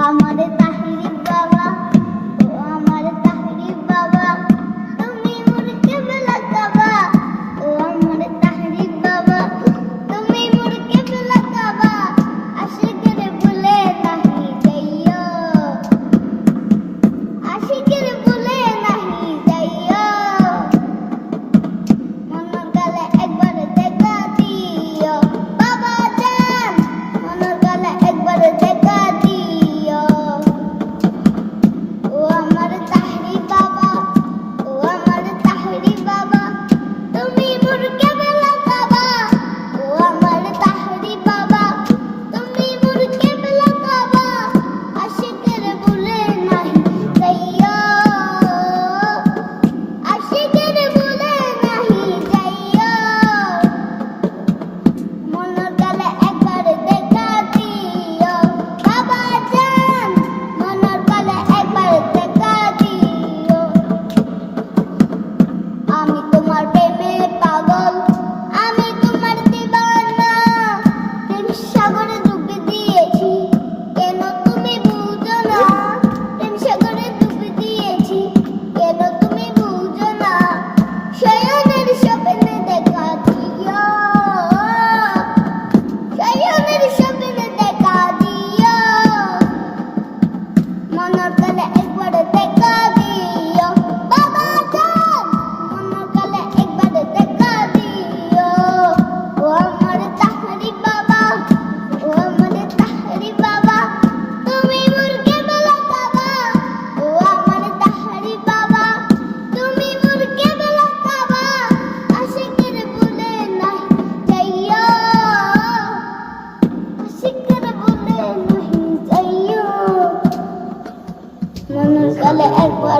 আমাদের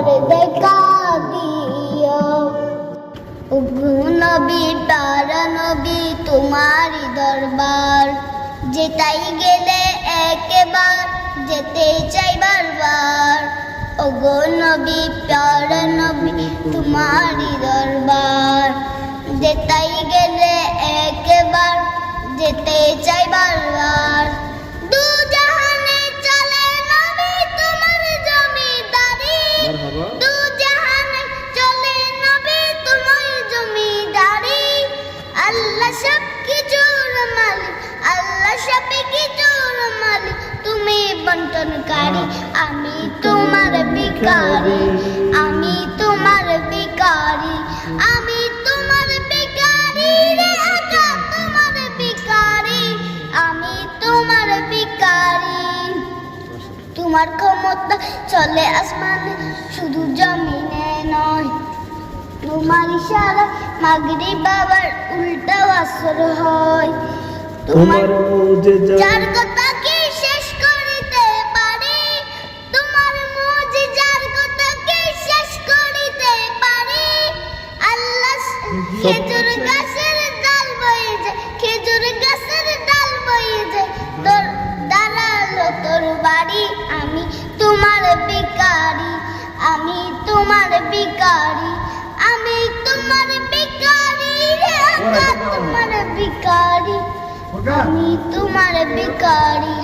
ঘর দেখা দিও। নবী তারা নবী তোমারই দরবার। যেতাই গেলে একবার যেতে চাই বারবার। ওগো নবী প্যারা নবী তোমারই দরবার। যেতাই গেলে একবার যেতে চাই বারবার। ভিখারি আমি তোমার ভিখারি আমি তোমার ভিখারি আমি তোমার ভিখারি রে আকা তোমার ভিখারি আমি তোমার ভিখারি। তোমার ক্ষমতা চলে আসমানে শুধু জমিনে নয়। তোমার ইশারা মাগরি বাবার উল্টা আসর হয়। তোমার যার কথা খেজুর গাছের ডাল বয়ে যায় খেজুর গাছের ডাল বয়ে যায় তোর দাঁড়াল তোর বাড়ি আমি তোমার বেকারি আমি তোমার বেকারি আমি তোমার বেকারি তোমার বেকারি আমি তোমার বেকারি